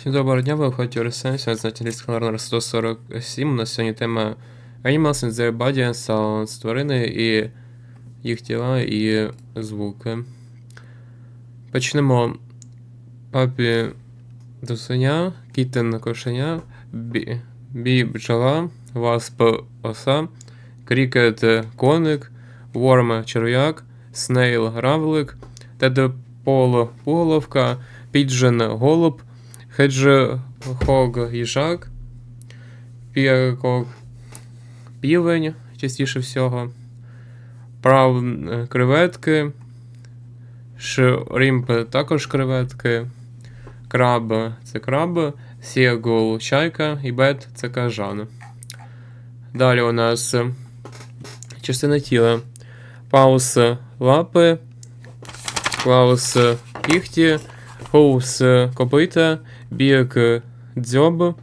Всім доброго дня, ви виходите сьогодні на телевізор номер 147. У нас сьогодні тема Animals and their body and sounds, тварини і їх тіла і звуки. Почнемо. Папі досеня, кітен кошеня, бі, бі бджола, васп оса, крікет коник, ворм черв'як, снейл равлик, тедпол пуголовка, піджен голуб, Хеджхог їжак, півень, частіше всього, прав е, креветки, шрімп також креветки, краб це краб, сіагул чайка. І бет це кажан. Далі у нас частина тіла. Паус лапи, клаус кіхті, хоус копита, Біг дзьоб,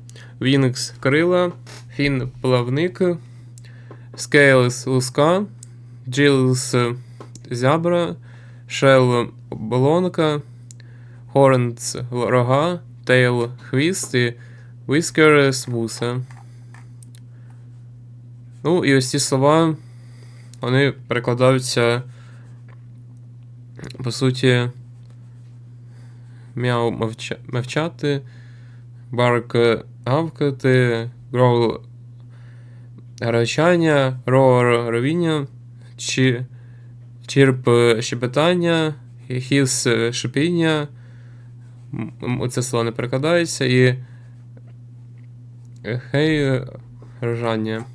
Вінкс крила, Фін плавник, Скейлс луска, Джилс зябра, Шел болонка, Хорнц рога, Тейл хвіст і Whiskers вуса. Ну, і ось ці слова, вони перекладаються, по суті, мяу мовча, мовчати, барк гавкати, грол гарчання, рор ровіння, чи, чірп щебетання, хіс шипіння. Це слово не перекладається і хей ржання.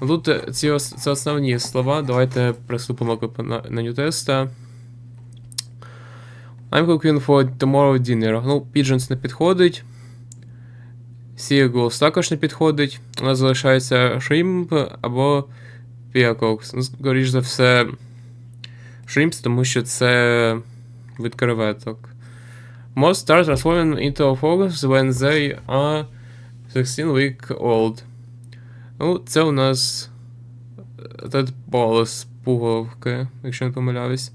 Тут ці це основні слова. Давайте приступимо на, на ньютеста. I'm cooking for tomorrow dinner. Ну, Pigeons не підходить. Seagulls також не підходить. У нас залишається Shrimp або Peacocks. Ну, скоріш за все, Shrimps, тому що це від креветок. Most start transforming into frogs when they are 16 week old. Ну, це у нас Tadpole з пуговки, якщо не помиляюсь.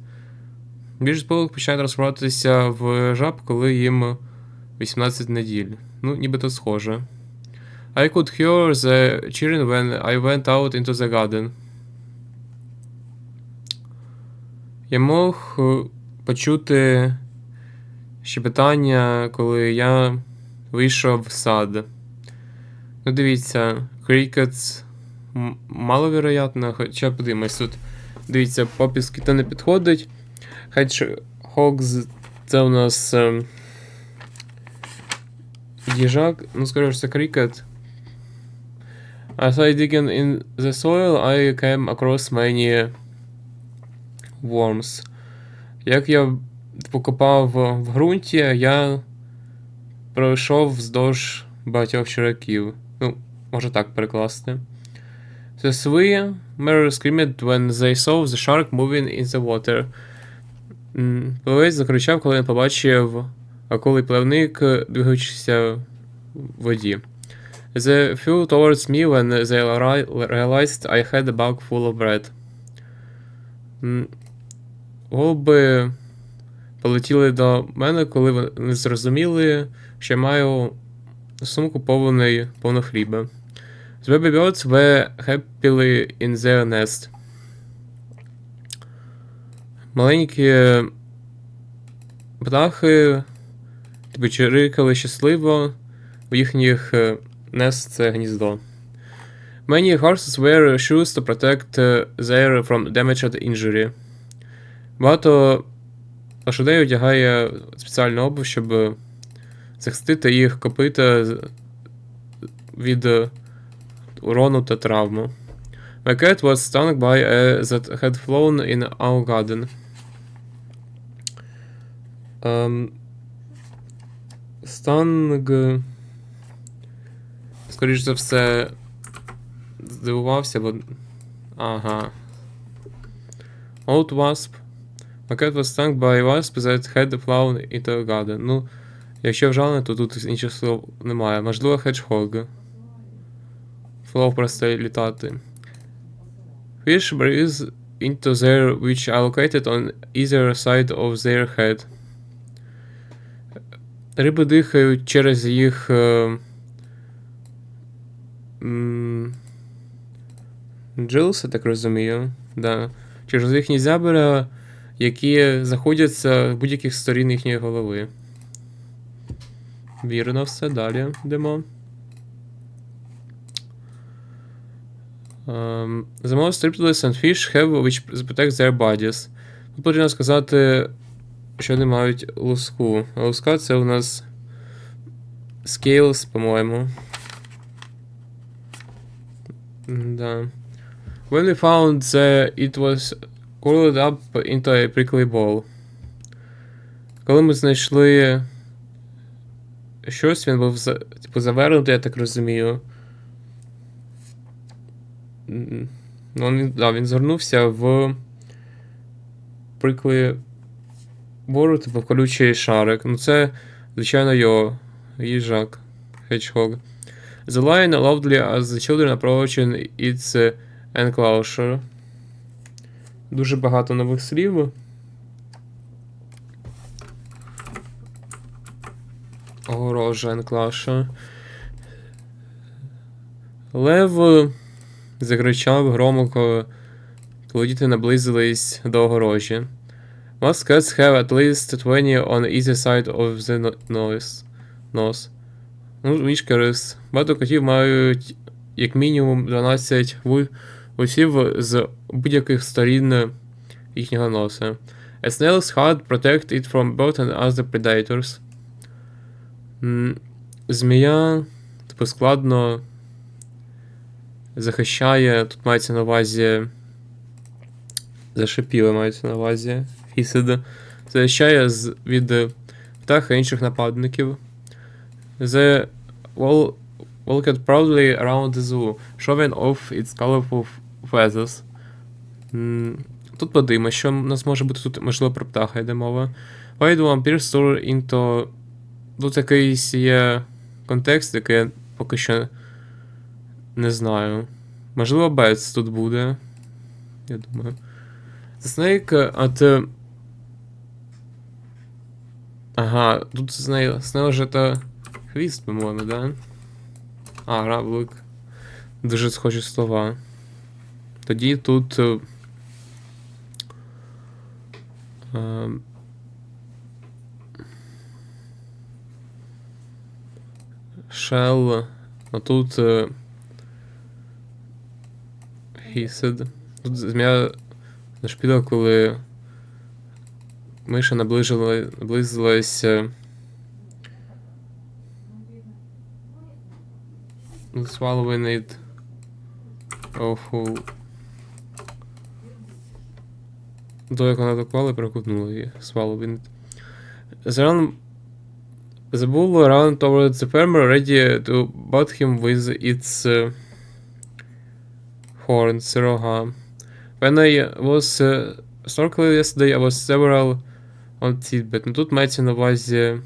Більшість пилок починає трансформуватися в жаб, коли їм 18 неділь. Ну, нібито схоже. I could hear the cheering when I went out into the garden. Я мог е, почути щебетання, коли я вийшов в сад. Ну, дивіться, crickets маловероятно, хоча подивимось тут. Дивіться, попіски то не підходить. Hedgehogs це у нас е, їжак, ну скоріше це крикет. As I digging in the soil, I came across many worms. Як я покопав в ґрунті, я пройшов вздовж багатьох черв'яків. Ну, може так перекласти. The three mirror screamed when they saw the shark moving in the water. М, закричав, коли він побачив акулий плавник, двигаючися в воді. They flew towards me when they realized I had a bag full of bread. Голуби полетіли до мене, коли вони зрозуміли, що я маю сумку повний, повну хліба. The baby birds were happily in their nest. Маленькі птахи тобі чирикали щасливо в їхніх е, нест гніздо. Many horses wear shoes to protect е, their from damage and injury. Багато лошадей одягає спеціальну обув, щоб захистити їх копита від е, урону та травму. My cat was stung by a that had flown in our garden. Ем, Станг. Скоріш за все. Здивувався, бо. Ага. Old Wasp. Cat was stung by a wasp that had flown into a garden. Ну, якщо вжалений, то тут інших слов немає. Можливо, hedgehog. Флоу просто літати. Fish breathe into their which are located on either side of their head. Риби дихають через їх. Е, Джилс, я так розумію. Да. Через їхні зябра, які знаходяться в будь-яких сторін їхньої голови. Вірно, все, далі йдемо. The most triplets and fish have which protect their bodies. Тут потрібно сказати, що вони мають луску. А луска це у нас scales, по-моєму. Да. When we found that it was curled up into a prickly ball. Коли ми знайшли щось, він був типу завернутий, я так розумію. Ну, він, да, він згорнувся в приклі бору, типу колючий шарик. Ну це, звичайно, його їжак, hedgehog. The lion loudly as the children approaching its enclosure. Дуже багато нових слів. Огорожа енклаша. Лев закричав громко, коли діти наблизились до огорожі. Most cats have at least 20 on either side of the no- nose. nose. Ну, мішка рис. Багато котів мають як мінімум 12 ву- вусів з будь-яких сторін їхнього носа. A snail's heart protect it from both and other predators. Змія, типу, складно захищає, тут мається на увазі. Зашипіли мається на увазі. Фісид. Захищає з, від е, птаха інших нападників. The wall walked proudly around the zoo, showing off its colorful feathers. Тут подивимо, що в нас може бути тут, можливо, про птаха йде мова. Why do vampires store into... Тут якийсь є контекст, який я поки що не знаю. Можливо, Бетс тут буде. Я думаю. The snake at... Ага, тут Snail. Snail вже то хвіст, по-моєму, да? А, граблик. Дуже схожі слова. Тоді тут. е, ем, Shell. А тут. е, Hissed. Тут змія нашпіла, коли миша наближила, наблизилась. е, Swallowing it. Awful. До як вона доклала, перекутнула її. Swallowing it. The run... The bull ran towards the farmer, ready to butt him with its uh, horns, рога. When I was uh, snorkeling yesterday, I was several Tibet. Ну тут мається на увазі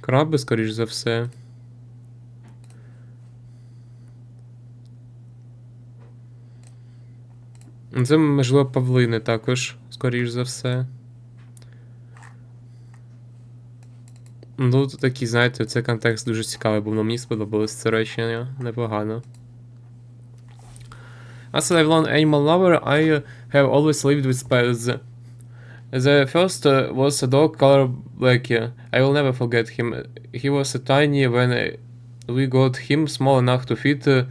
краби, скоріш за все. Це, можливо, павлини також, скоріш за все. Ну, тут такі, знаєте, цей контекст дуже цікавий, бо мені сподобалось це речення непогано. As a lifelong animal lover, I have always lived with pets. The first uh, was a dog called Blackie. I will never forget him. He was tiny when uh, we got him small enough to fit uh,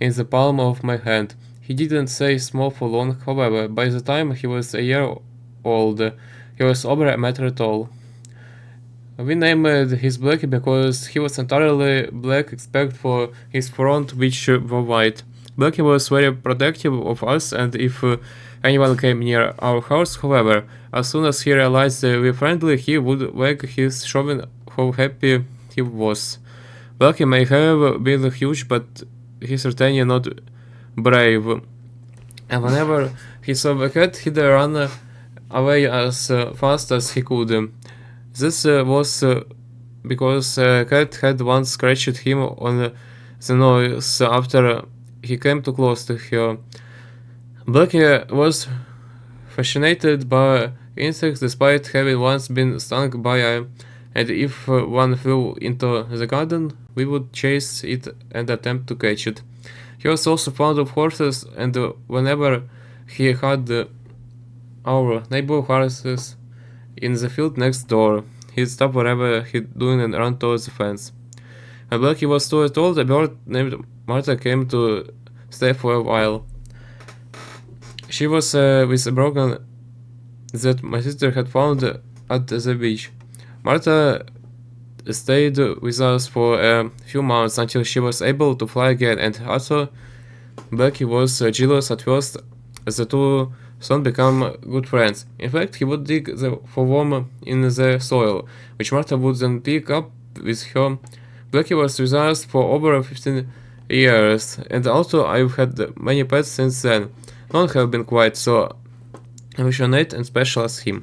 in the palm of my hand. He didn't stay small for long, however, by the time he was a year old, he was over a meter tall. We named his Blackie because he was entirely black except for his front, which were white. Blackie was very protective of us, and if uh, anyone came near our house, however, as soon as he realized we were friendly, he would wag his showing how happy he was. Blackie may have been huge, but he certainly not brave. And whenever he saw a cat, he'd run away as uh, fast as he could. This uh, was because a cat had once scratched him on the nose after he came too close to her. Blackie was fascinated by insects despite having once been stung by a and if one flew into the garden, we would chase it and attempt to catch it. He was also fond of horses, and whenever he had our neighbor horses in the field next door, he'd stop whatever he'd doing and run towards the fence. When Blackie was two years old, a bird named Martha came to stay for a while. She was uh, with a broken that my sister had found at the beach. Martha stayed with us for a few months until she was able to fly again, and also Blackie was uh, jealous at first. The two soon become good friends. In fact, he would dig the, for worm in the soil, which Martha would then pick up with her. Blackie was us for over 15 years, and also I've had many pets since then. None have been quite so affectionate and special as him.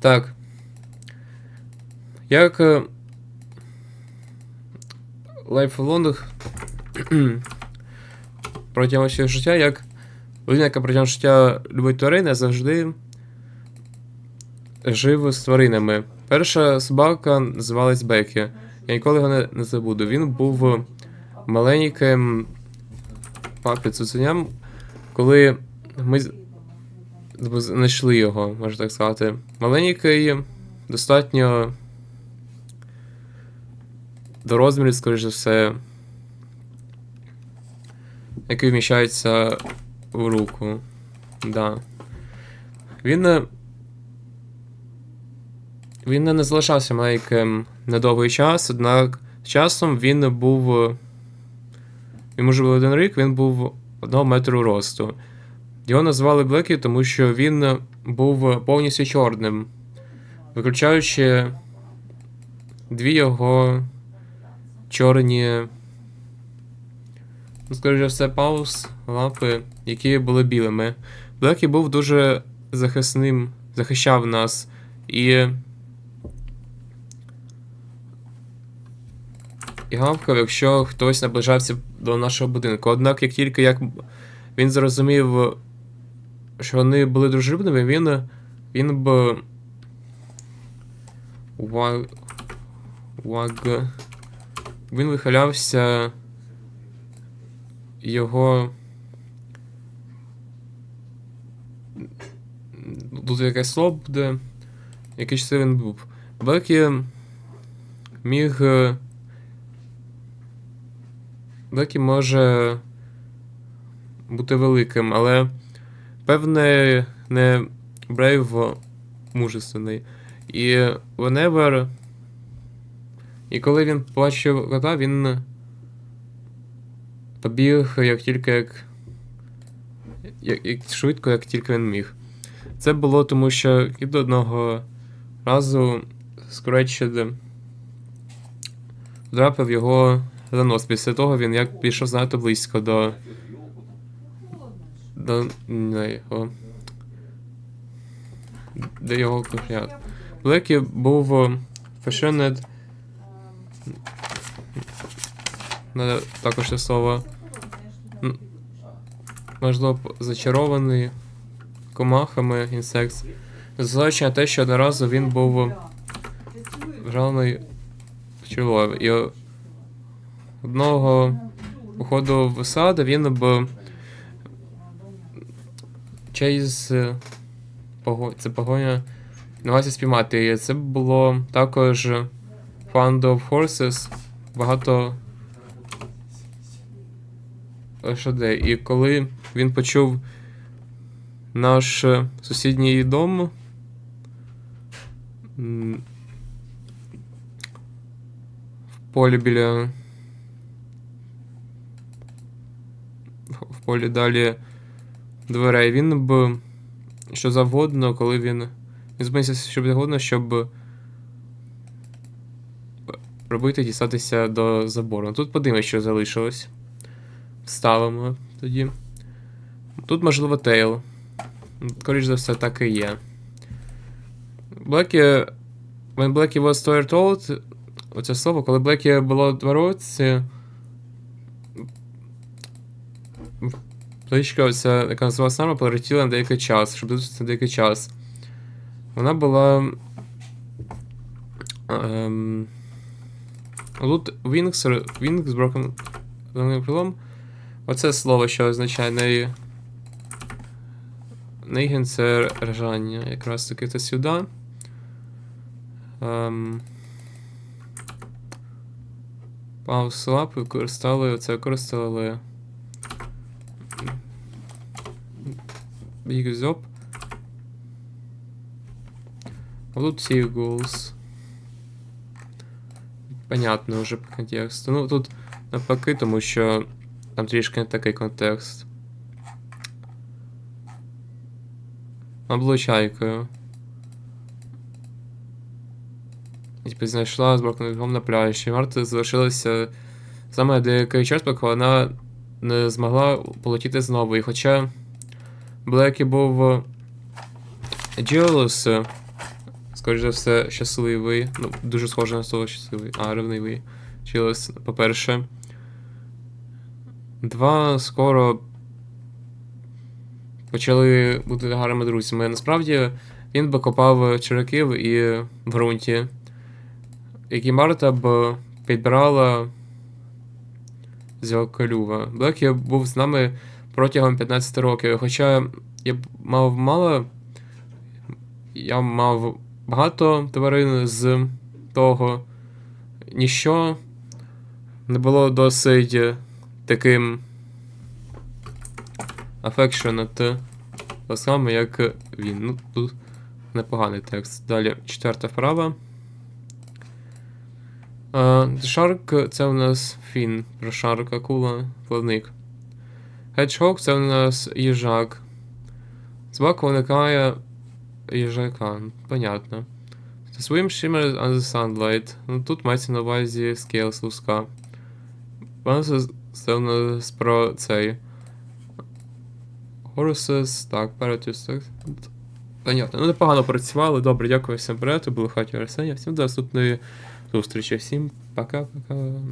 Так. Як е, лайфлонг протягом всього життя, як людина, яка протягом життя любить тварини, завжди жив з тваринами. Перша собака називалась Бекі. Я ніколи його не, не забуду. Він був маленьким папі цуценям, коли ми знайшли його, можна так сказати. Маленький, достатньо до розмірів, скоріш за все, який вміщається в руку. Да. Він. е, Він не залишався маленьким на довгий час, однак з часом він був. Йому вже був один рік, він був одного метру росту. Його назвали Блекі, тому що він був повністю чорним, виключаючи дві його чорні. Ну, скоріше все, пауз, лапи, які були білими. Блекі був дуже захисним, захищав нас і. І гавкав, якщо хтось наближався до нашого будинку. Однак, як тільки як він зрозумів, що вони були дружелюбними, він, він б. Ваг... Ваг... Він вихилявся його. Тут якесь слово буде. Який часи він був. Бекі міг. Бекі може бути великим, але певне не Брейв мужественний. І whenever. І коли він побачив кота, він побіг як тільки як, як, як швидко, як тільки він міг. Це було тому, що кіт одного разу Scratched вдрапив його за нос. Після того він як пішов занадто близько до. До його. До його кошенят. Блекі був фешенед. Надо також це слово. Можливо, зачарований комахами інсект. Зважаючи на те, що одноразу він був вжалений пчелою. І одного походу в сад він б чейз пого... це погоня намагався спіймати. І це було також Fund of Horses. Багато лошадей. І коли він почув наш е, сусідній дом. В полі біля. В полі далі дверей. Він б що завгодно, коли він. Він змінився що завгодно, щоб робити дістатися до забору. Тут подивимось, що залишилось. Вставимо тоді. Тут, можливо, тейл. Скоріше за все, так і є. Блекі. When Blackie was years old, оце слово, коли Блекі було два році. Птичка оця, яка називалася саме, полетіла на деякий час, щоб тут на деякий час. Вона була. Ем, тут Wings, Wings Broken Broken крилом. Оце слово, що означає неї. Нейген це ржання. Якраз таки це сюди. Ем, Паус лап використали, це використали. Big Zop. Тут Seagulls. Понятно вже по контексту. Ну тут навпаки, тому що там трішки не такий контекст. Облучайкою. Типу знайшла з браком на пляжі. Марта залишилася саме деякий час, поки вона не змогла полетіти знову. І хоча Блекі був Джеолус, скоріш за все, щасливий. Ну, дуже схоже на слово щасливий. А, ревнивий. Джеолус, по-перше. Два скоро почали бути гарними друзями. Насправді він би копав череків і в ґрунті, які Марта б підбирала з його колюва. Блекі був з нами протягом 15 років. Хоча я мав мало. Я мав багато тварин з того. Ніщо не було досить таким affectionate саме, як він. Ну, тут непоганий текст. Далі четверта вправа. Uh, це у нас фін. Про Shark, акула, плавник. Hedgehog це у нас їжак. Збоку виникає їжака. Понятно. Swim Shimmer on the Sunlight. Ну, тут мається на увазі Scales луска. Bonus це у нас про цей. Horses, так, Paratus. Понятно. Ну, непогано працювали. Добре, дякую всім перегляду. Було хаті Арсенія. Всім до наступної зустрічі. Всім пока-пока.